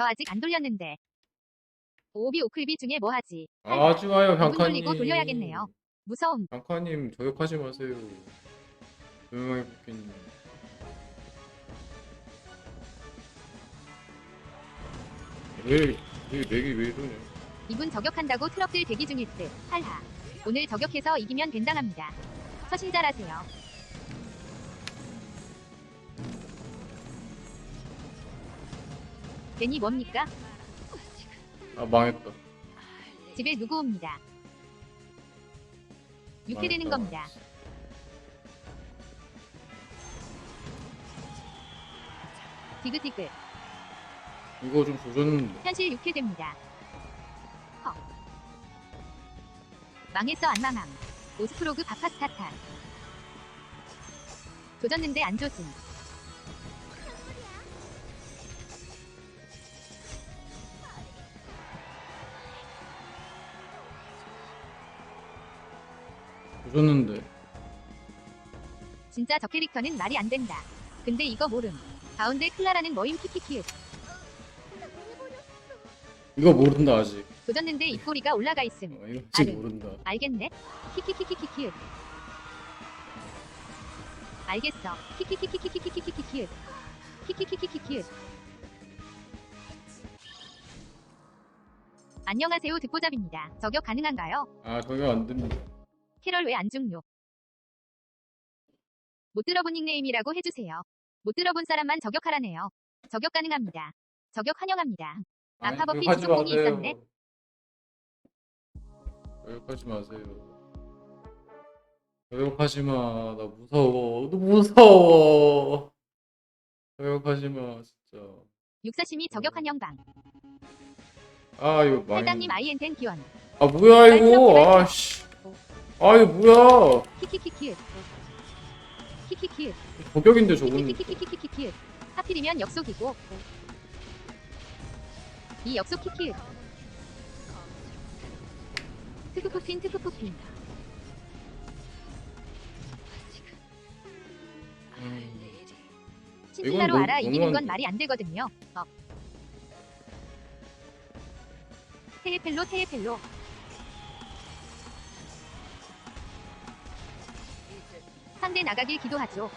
저 아직 안 돌렸는데. 오비 오클비 중에 뭐 하지? 아, 이분 병카님. 돌리고 돌려야겠네요. 무서움. 병카님, 저격하지 마세요. 조용하게 볼게님. 왜, 왜, 렉이 왜 이러냐. 이분 저격한다고 트럭들 대기 중일 듯. 할하. 오늘 저격해서 이기면 된당합니다. 처신 잘하세요. 괜히 뭡니까? 아, 망했다. 집에 누구 옵니다. 육회 되는 망했다. 겁니다. 디귿디귿. 이거 좀 조졌는데. 현실 육회 됩니다. 헉. 망했어 안 망함. 오스프로그 바파스타탄. 조졌는데 안 조짐. 조졌는데. 진짜 저 캐릭터는 말이 안 된다. 근데 이거 모름. 가운데 클라라는 뭐임 키키키읍. 이거 모른다, 아직. 조졌는데 입꼬리가 올라가 있음. 어, 이거 아직. 모른다. 알겠네? 키키키키키키키읍. 알겠어. 키키키키키키키키키키읍. 키키키키키키읍. 안녕하세요 듣보잡입니다. 저격 가능한가요? 아, 저격 안 됩니다. 캐럴 왜안 죽뇨? 못 들어본 닉네임이라고 해주세요. 못 들어본 사람만 저격하라네요. 저격 가능합니다. 저격 환영합니다. 아니, 아파 버피 마세요. 있었네. 저격하지 마세요. 저격하지 마. 나 무서워. 너 무서워. 저격하지 마, 진짜. 육사심이 저격 환영방. 아, 이거 망했네. 할당님 아이엔텐 기원. 아, 뭐야, 이거. 아, 씨. 아이 뭐야. 저격인데 저건. 하필이면 역속이고. 이 역속 키키에 트크푸핀 트크푸핀 신진나로 알아 이기는 건 말이 안 되거든요. 어. 테이펠로 테이펠로. 상대 나가길 기도하죠.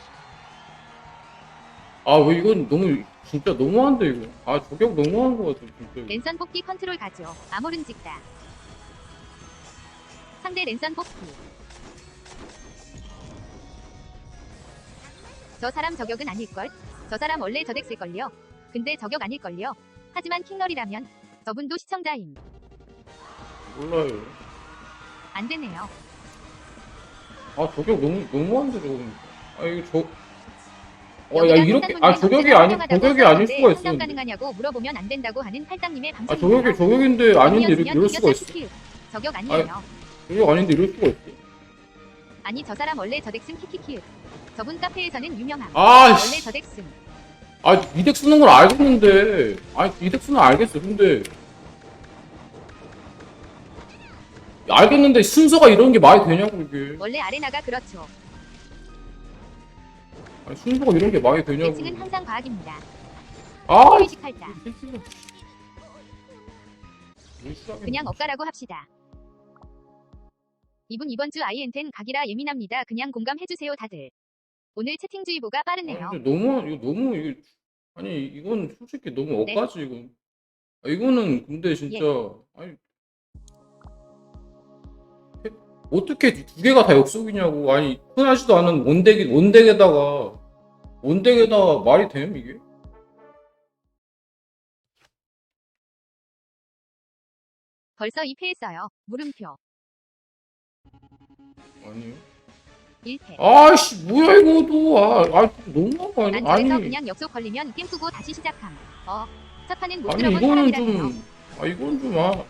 아, 왜 이건 너무, 진짜 너무한데, 이거. 아, 저격 너무한 거 같아, 진짜. 랜선 뽑기 컨트롤 가죠. 아모른 찍다. 상대 랜선 뽑기. 저 사람 저격은 아닐걸? 저 사람 원래 저덱 쓸걸요? 근데 저격 아닐걸요? 하지만 킹널이라면 저분도 시청자임. 몰라요. 안 되네요. 아, 저격 너무, 너무한데, 저거는. 아, 이거 저. 어, 여기다 야, 이렇게, 아, 저격이 아니, 저격이 아닐 써놨는데 수가 있어. 상담 가능하냐고 물어보면 안 된다고 하는 할당님의 아, 방송. 저격이, 저격인데 아닌데, 이렇게, 이럴 수가 있어. 저격 아니에요. 저격 아닌데, 이럴 수가 있어. 아니 저 사람 원래 저덱슨 키키키. 저분 카페에서는 유명함. 아, 원래 씨. 저덱슨. 아, 이덱 쓰는 걸 알겠는데. 아니, 이덱 쓰는 걸 알겠어. 근데. 알겠는데, 순서가 이런 게 말이 되냐고, 이게. 원래 아레나가 그렇죠. 아니, 순서가 이런 게 말이 되냐고. 대칭은 항상 과학입니다. 아, 의식 할 자. 그냥 억가라고 합시다. 이분 이번 주 아이엔텐 각이라 예민합니다. 그냥 공감해주세요 다들. 오늘 채팅주의보가 빠르네요. 아니, 너무, 이거 너무, 이게. 아니, 이건 솔직히 너무 네. 억까지, 이거. 아, 이거는 근데 진짜. 예. 아니. 어떻게 두 개가 다 역속이냐고. 아니, 흔하지도 않은 원덱이, 원덱에다가, 원덱에다가 말이 됨, 이게? 벌써 2패했어요. 물음표. 아니요. 1패. 아씨, 뭐야, 이거도. 아, 아 너무한 거 아니야? 안 아니, 잘해서 그냥 역속 걸리면 게임 끄고 다시 시작함. 어. 첫 판은 못 아니, 들어본 이거는 사람이라네요. 좀. 아, 이건 좀, 아.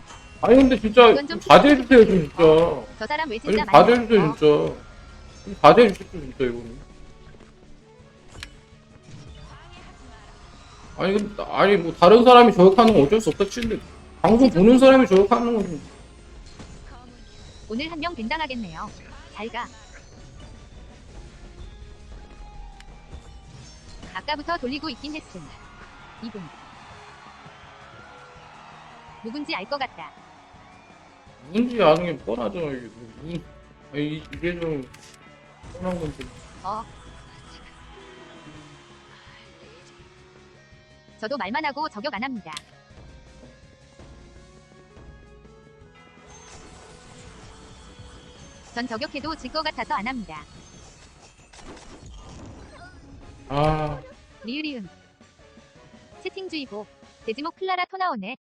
아니, 근데 진짜. 이건 좀 자제해주세요, 좀, 진짜. 저 사람 왜 아니, 진짜 많이 자제해주세요, 어, 진짜. 좀 자제해주세요, 진짜, 이거는. 아니, 근데, 아니, 뭐, 다른 사람이 저격하는 건 어쩔 수 없다 치는데, 방송 보는 사람이 저격하는 건 좀. 오늘 한 명 된당하겠네요. 잘 가. 아까부터 돌리고 있긴 했음. 이분. 누군지 알 것 같다. 누군지 아는 게 뻔하죠. 이게 누군 아니, 이- 이게 좀 뻔한 건데. 어. 저도 말만 하고 저격 안 합니다. 전 저격해도 질 것 같아서 안 합니다. 아, 리으리음. 채팅주의보. 대지목 클라라 토 나오네.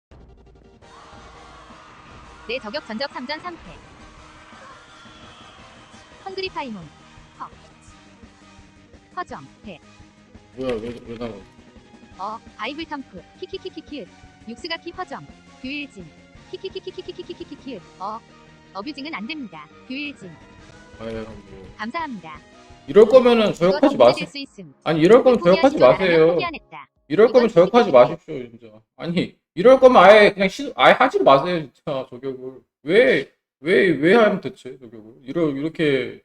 내 저격 전적 3전 3패. 헝그리 파이몬. 허. 허점. 대. 뭐야, 왜, 왜 나와? 어. 바이블 텀프. 키키키키키. 육스가키 허점. 규일진. 키키키키키키키키키. 어. 어뷰징은 안 됩니다. 규일진. 아유, 뭐. 감사합니다. 이럴 거면은 더 마세요. 문제될 수 있음. 아니, 이럴 거면 포기하시죠. 나라면 마세요. 포기. 이럴 거면 이건 진짜 마십시오, 진짜. 아니, 이럴 거면 아예 그냥 시, 아예 하지 마세요, 진짜, 저격을. 왜, 왜, 왜 하면 대체, 저격을. 이러, 이렇게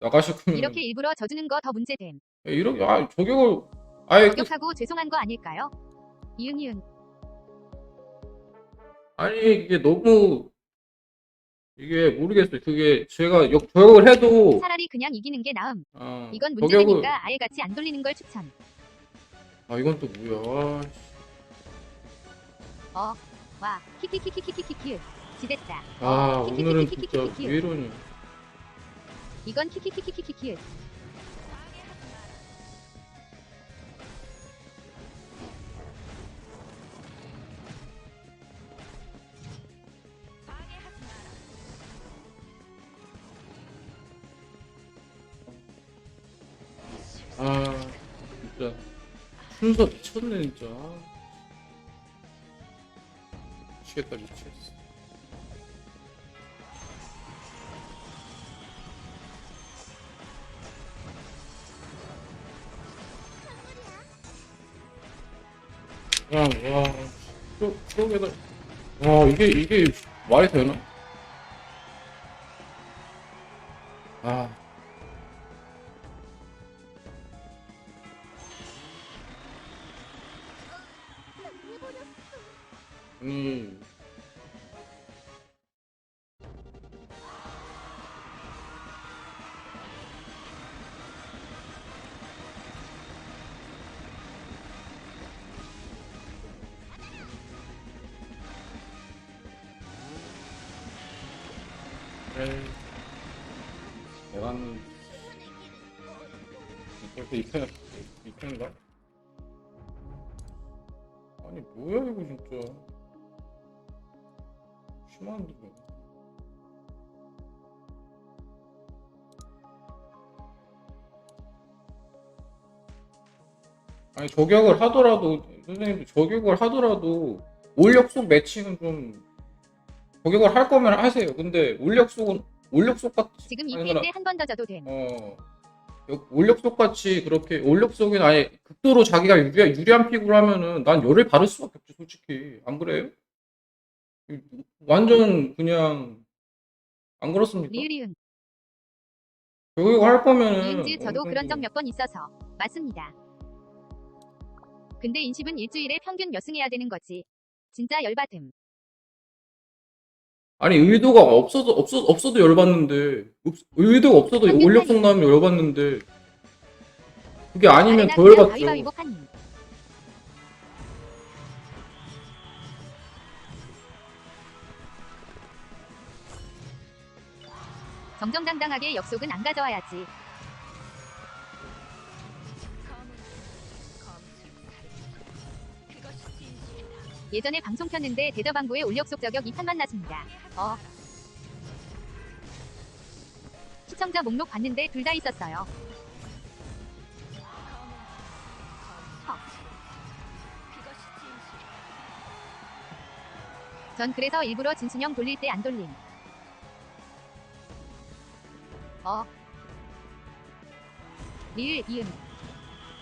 나가실 거면. 이렇게 일부러 져주는 거 더 문제됨. 이렇게, 아, 저격을, 아예, 그- 저격하고 죄송한 거 아닐까요? 이응 이응. 아니, 이게 너무, 이게 모르겠어요. 그게 제가 역, 저격을 해도, 차라리 그냥 이기는 게 나음. 어, 이건 저격을, 문제되니까 아예 같이 안 돌리는 걸 추천. 아, 이건 또 뭐야. 아, 어. 와. 키키키키키키키키. 지됐다. 아, 어, 오늘은 진짜. 왜 이러니. 이건 키키키키키키키. 아, 진짜. 순서 미쳤네, 진짜. 미치겠다, 미치겠어. 그냥, 와, 프로, 프로게다. 와, 이게, 이게 말이 되나? 음. 그래. 대왕 이쪽도 이편 이편인가? 아니 저격을 하더라도 선생님도 저격을 하더라도 올력 속 매칭은 좀 저격을 할 거면 하세요. 근데 올력 속은 올력 속 같이 지금 아니, 2패인데 한번더 져도 됨. 어 역- 올력 속 같이 그렇게 올력속은 아예 극도로 자기가 유리, 유리한 픽으로 하면은 난 열을 받을 수밖에 없지 솔직히 안 그래요? 완전 그냥 안 그렇습니까? 리으리응. 교육 할 거면은 이은지 저도 그런 적 정도- 몇번 있어서. 맞습니다. 근데 인십은 일주일에 평균 몇 승 해야 되는 거지. 진짜 열받음. 아니 의도가 없어도 없어 없어도 열받는데 없- 의도가 없어도 한편 올력속 나오면 열받는데 그게 아니면 더 열받죠. 가위바위보. 정정당당하게 역속은 안 가져와야지. 예전에 방송 켰는데 대저방구에 올역속 저격 2판만 났습니다. 어. 시청자 목록 봤는데 둘 다 있었어요. 전 그래서 일부러 진순형 돌릴 때 안 돌림. 어. 리을 이음.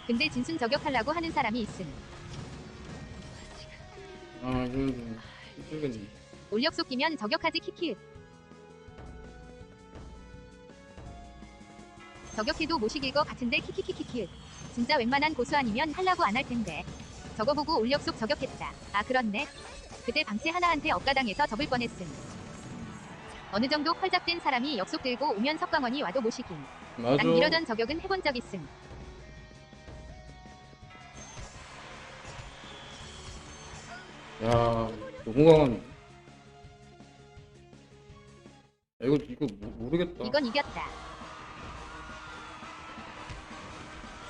근데 진순 저격하려고 하는 사람이 있음. 아 힘들겠네. 올력속 끼면 저격하지 키키. 저격해도 못 이길 것 같은데 키키키키키. 진짜 웬만한 고수 아니면 하려고 안 할 텐데. 저거 보고 올력속 저격했다. 아 그렇네. 그때 방치 하나한테 억가당해서 접을 뻔했음. 어느 정도 펄잡된 사람이 역속 들고 오면 석광원이 와도 모시긴. 맞아. 난 이러던 저격은 해본 적 있음. 야, 너무 강한. 야, 이거 이거 모- 모르겠다. 이건 이겼다.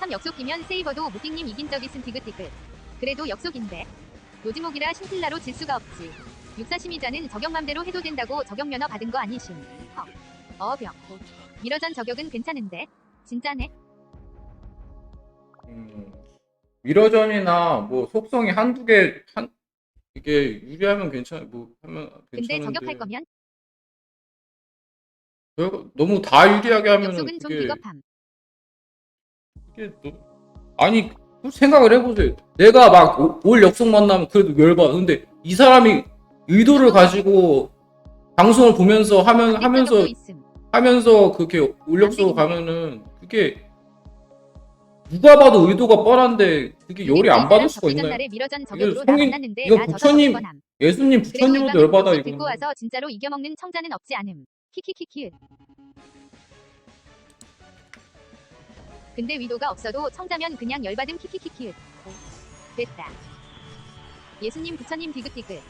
3 역속이면 세이버도 무띵님 이긴 적 있음 디귿디귿. 그래도 역속인데. 노지목이라 신틀라로 질 수가 없지. 육사심이자는 저격 맘대로 해도 된다고 저격 면허 받은 거 아니심. 헉. 어병. 미러전 저격은 괜찮은데. 진짜네. 음, 미러전이나 뭐 속성이 한두 개, 한, 이게 유리하면 괜찮, 뭐, 하면 근데 괜찮은데. 저격할 거면 별거- 너무 다 유리하게 하면 역속은 좀 그게, 비겁함. 이게 너, 아니, 그 생각을 해보세요. 내가 막 올 역속 만나면 그래도 열받아. 근데 이 사람이 의도를 가지고 방송을 보면서 하면, 하면서, 적도 있음. 하면서 그렇게 올역으로 가면은 그게 누가 봐도 의도가 뻔한데 그게 열이 안 받을 수가 있나요? 나 성인- 이거 나 져서 부처님. 예수님 이거는 열받아 이거. 듣고 와서 진짜로 이겨먹는 청자는 없지 않음. 키키키키. 근데 위도가 없어도 청자면 그냥 열받음 키키키키. 됐다. 예수님 부처님 디귿디귿.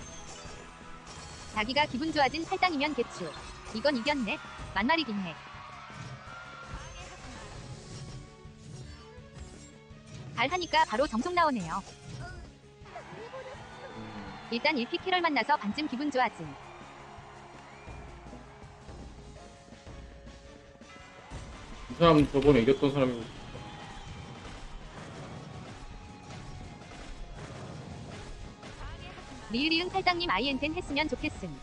자기가 기분 좋아진 팔당이면 개추. 이건 이겼네. 만말이긴 해. 잘 하니까 바로 정속 나오네요. 일단 1피 캐럴 만나서 반쯤 기분 좋아짐. 이 사람 저번에 이겼던 사람이고 리을이응 팔당님 아이엔텐 했으면 좋겠음.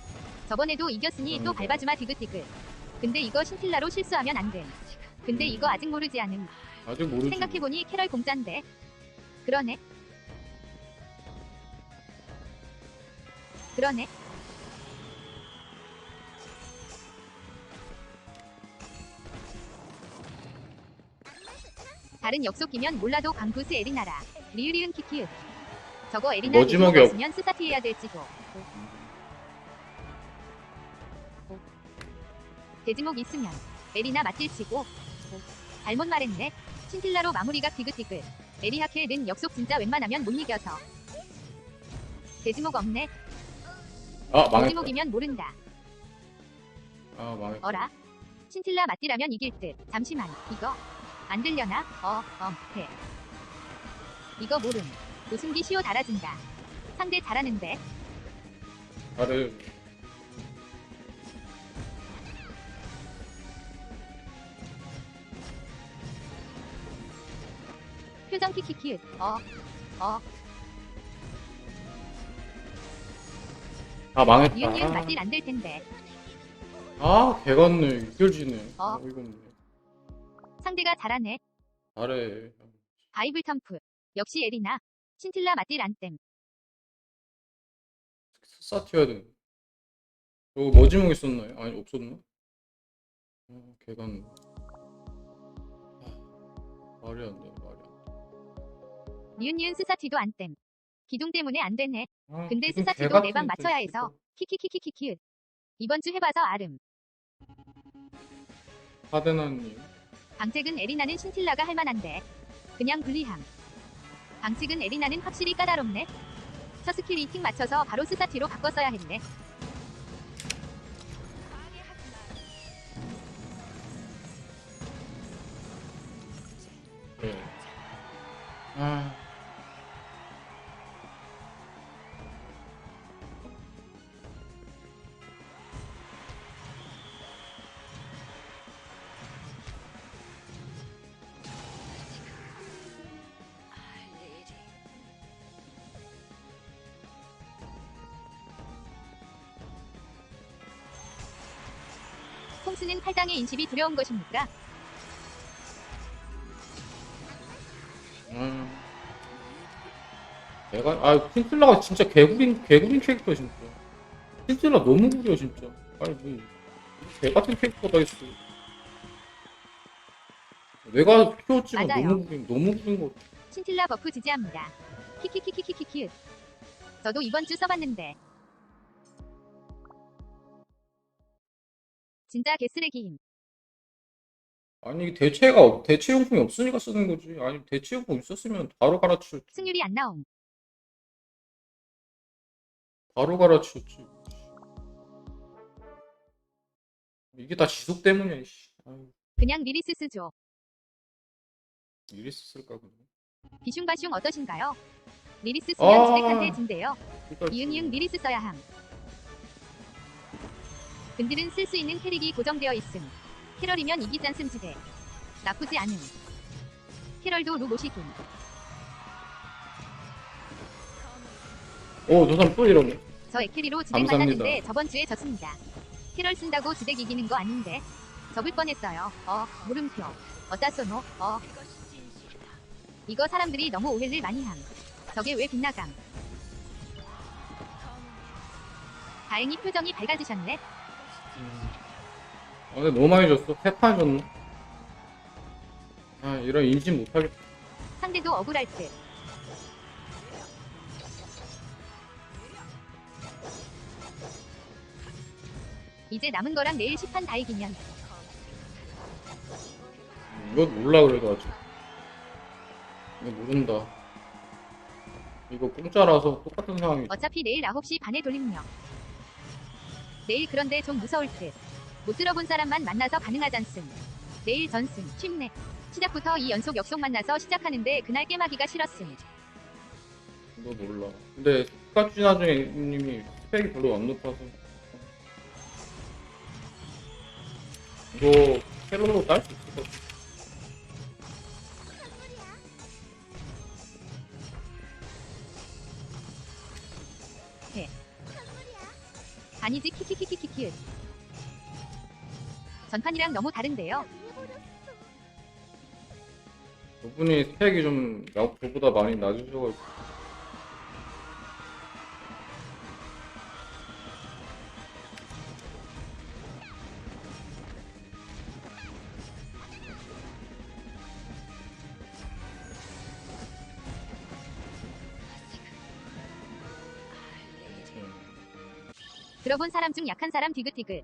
저번에도 이겼으니 또 음. 밟아주마 디귿디귿. 근데 이거 신틸라로 실수하면 안 됨. 근데 이거 아직 모르지 않음. 아직 모르지. 생각해보니 캐럴 공짠데. 그러네. 그러네. 다른 역속이면 몰라도 강구스 에리나라. 리으리은 키키읍. 저거 에리나 머지막이 대지목 없- 없으면 스타트 해야 될지도. 대지목 있으면 에리나 맞딜 치고. 잘못 말했네. 신틸라로 마무리가 디귿디귿. 에리하케는 역속 진짜 웬만하면 못 이겨서. 대지목 없네. 아 망했다. 대지목이면 모른다. 아 망했다. 어라? 신틸라 맞디라면 이길 듯. 잠시만. 이거 안 들려나? 어, 엄, 해. 이거 모름. 노승기 시오 달아준다. 상대 잘하는데. 잘해. 표정 키키키. 어, 어. 아 망했다. 니은니은 맞딜 안될 텐데. 아 개같네. 이겨지네. 어. 아 이거 상대가 잘하네. 잘해. 바이블 텀프. 역시 에리나. 신틸라 맞딜 안 땜. 스사 튀어야 돼. 저거 머지목 있었나요? 아니 없었나? 아 개같네. 아, 말이 안 돼. 돼. 니은 니은 스사티도 안 땜. 기둥 때문에 안 되네. 아, 근데 스사티도 내방 또 맞춰야. 해서. 키키키키키키. 이번 주 해봐서 아름. 하데나님. 방책은 에리나는 신틸라가 할만한데 그냥 불리함. 방책은 에리나는 확실히 까다롭네. 첫 스킬 이팅 맞춰서 바로 스타티로 바꿨어야 했네. 네. 아. 콩스는 팔당의 인식이 두려운 것입니까? 음. 내가 아 틴틀라가 진짜 개구린 개구린 캐릭터 진짜. 틴틀라 너무 구려 진짜. 아니 뭐개 같은 캐릭터가 있어. 내가 키웠지만 맞아요. 너무 구린 너무 구린 거. 신틸라 버프 지지합니다. 키키키키키키키. 저도 이번 주 써봤는데 진짜 개쓰레기임. 아니 대체가 없, 대체용품이 없으니까 쓰는 거지. 아니 대체용품 있었으면 바로 갈아치웠지. 승률이 안 나옴. 바로 갈아치웠지. 이게 다 지속 때문이야. 씨. 아유, 그냥 리리스 쓰죠. 이랬을까 그냥. 비숑바숑 어떠신가요? 리리스 쓰면 아. 지백한데 진대요. 그러니까 이응 이응 리리스 써야 함. 근들은 쓸 수 있는 캐릭이 고정되어 있음. 캐럴이면 이기짠 씀지대. 나쁘지 않음. 캐럴도. 어, 저 사람 또 이러네. 저 지백 감사합니다. 만났는데 저번 주에 졌습니다. 캐럴 쓴다고 지백 이기는 거 아닌데. 접을 뻔했어요. 어, 물음표. 어따 쏘노? 어. 이거 사람들이 너무 오해를 많이 함. 저게 왜 빗나감? 다행히 표정이 밝아지셨네. 아, 근데 너무 많이 줬어. 세판 줬나? 아, 이런 인식 못하겠다. 상대도 억울할 듯. 이제 남은 거랑 내일 시판 다 이기면 이거 몰라 그래도 아직. 이거 모른다. 이거 공짜라서 똑같은 상황이. 어차피 내일 9시 반에 돌림령. 내일 그런데 좀 무서울 듯. 못 들어본 사람만 만나서 가능하잖음. 내일 전승, 쉽네. 시작부터 이 연속 역속 만나서 시작하는데 그날 깨마기가 싫었음. 이거 몰라. 근데 스카치 나중에 님이 스펙이 별로 안 높아서. 이거 캐롤로 딸 수 있을 것 같아. 아니지 키키키키키키. 전판이랑 너무 다른데요. 저분이 스펙이 좀 나- 저보다 많이 낮으셔가지고. 들어본 사람 중 약한 사람 디귿디귿.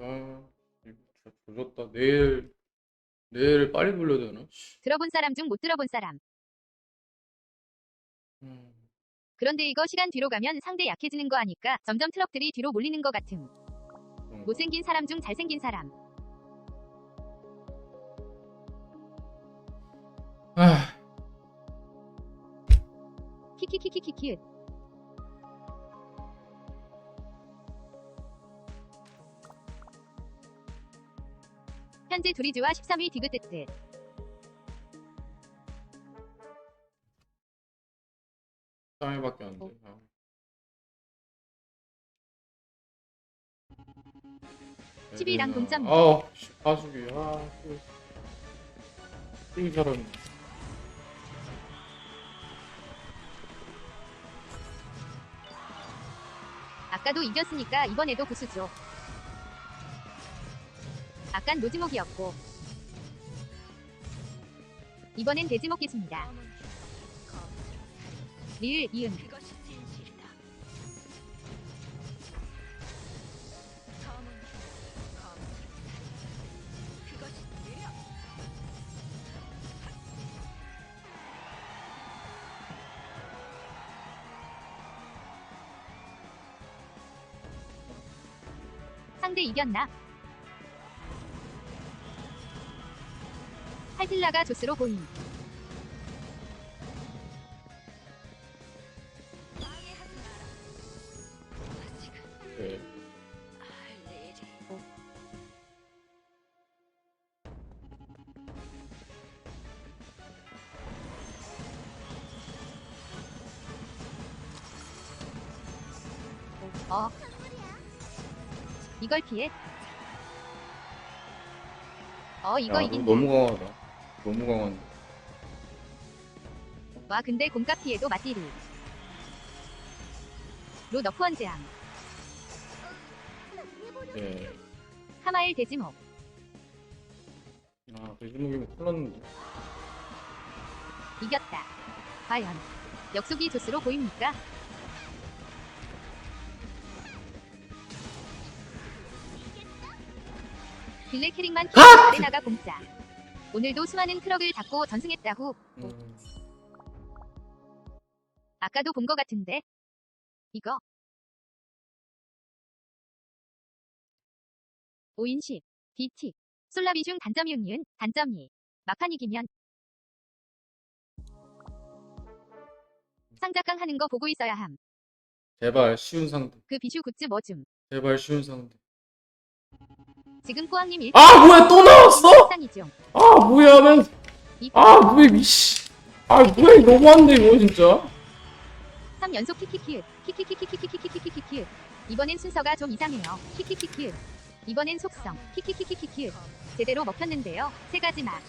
아, 이거 진짜 조졌다. 내일, 내일 빨리 돌려야 되나? 씨. 들어본 사람 중 못 들어본 사람. 음, 그런데 이거 시간 뒤로 가면 상대 약해지는 거 아니까 점점 트럭들이 뒤로 몰리는 것 같음. 음. 못생긴 사람 중 잘생긴 사람. 아, 키키키키키키. 현재 두리즈와 13위 디귿뜻뜻. 삼일밖에 안 돼. 아. TV랑 동점. 아, 씨, 가수기. 아, 또. 이 사람. 아까도 이겼으니까 이번에도 구수죠. 아깐 노지목이었고 이번엔 돼지목겠습니다. 리을 이응 상대 이겼나? 팔til라가 조스로 보임. 네. 어. 이걸 피해? 어 이거 야, 너 이긴다. 너무 강하다. 너무 강한. 와 근데 공값 피해도 맞디리. 로 너프원 제앙. 예. 카마일 대지목. 아, 대지목이면 뭐 콜랐는데. 이겼다. 과연 역속이 조수로 보입니까? 블랙 캐릭만 키고 아래나가 공짜. 오늘도 수많은 트럭을 닫고 전승했다고. 음. 아까도 본 것 같은데. 이거. 5인십, BT, 솔라비중 단점 윤니은, 단점이. 막판 이기면. 상자깡 하는 거 보고 있어야 함. 제발 쉬운 상대. 그 비슈 굿즈 뭐 좀. 제발 쉬운 상대. 지금 꾸왕님 아 뭐야 또 나왔어? 아 뭐야 난. 아, 아 뭐야 미씨. 아 뭐야 너무한데 이거 진짜. 3 연속 키키키으 키키키키키키키키키키키 이번엔 순서가 좀 이상해요. 키키키키 이번엔 속성 키키키키키키 제대로 먹혔는데요. 세 가지 맛.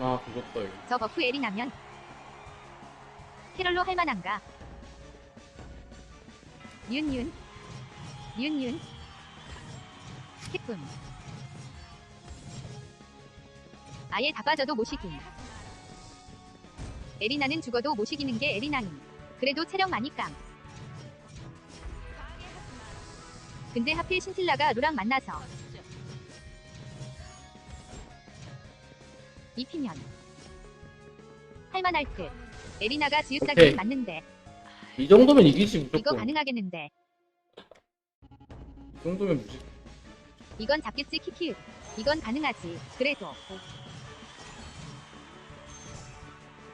아 그것도 저 버프 엘이 나면 캐롤로 할 만한가? 윤윤. 윤윤. 기쁨 아예 다 빠져도 모시기 에리나는 죽어도 모시기는 게 에리나임. 그래도 체력 많이 깜 근데 하필 신틸라가 루랑 만나서. 입히면 할만할 듯. 에리나가 지읒사기 맞는데. 이 정도면 이기지 무조건. 이거 가능하겠는데. 이 정도면 무지. 이건 잡겠지 키키. 이건 가능하지. 그래도.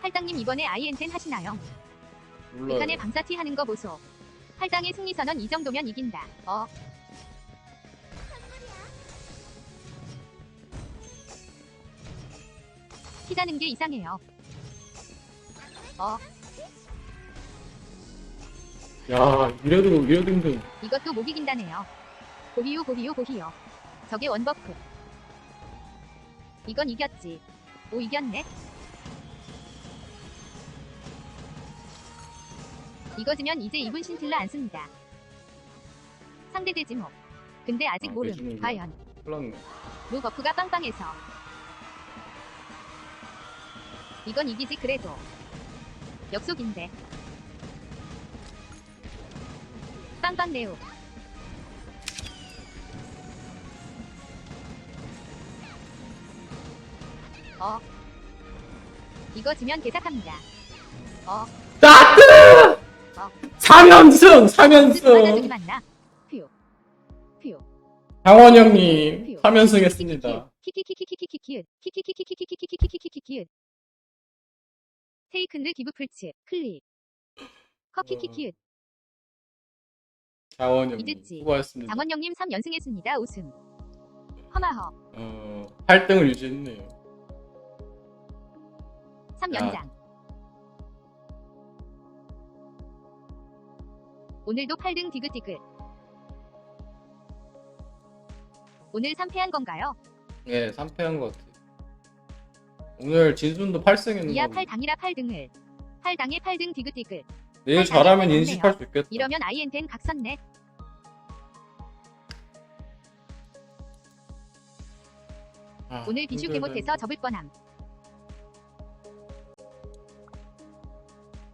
팔당님 이번에 아이엔텐 하시나요? 몰라요. 방사티 하는 거 보소. 팔당의 승리 선언 이 정도면 이긴다. 어. 피다는 게 이상해요. 어. 야, 이래도, 이래도 힘든. 이것도 못 이긴다네요. 고히요 고히요 고히요. 저게 원버프. 이건 이겼지. 오 이겼네. 이거 지면 이제 이분 신틀라 안 씁니다. 상대 되지 뭐. 근데 아직 아, 모름. 과연. 루 버프가 빵빵해서. 이건 이기지 그래도. 역속인데. 빵빵네오 어 이거 지면 개삭합니다 어 나트! 어. 사면승! 사면승! 아, 강원 형님 사면승 했습니다. 테이크늘 기부 풀치, 클릭. 커키키키읗. 이듣지. 수고하셨습니다. 장원영님 3연승했습니다. 웃음. 허마허. 어, 8등을 유지했네요. 3연장. 오늘도 8등 디귿디귿. 오늘 3패한 건가요? 예, 3패한 것 같아요. 오늘 진순도 8승 이야 했는데 8당이라 8등을. 8당에 8등 디귿디귿. 내일 팔 잘하면 인식할 수 있겠다. 이러면 아이엔텐 각선네. 아, 오늘 비슈 힘들다. 개못해서 접을 뻔함.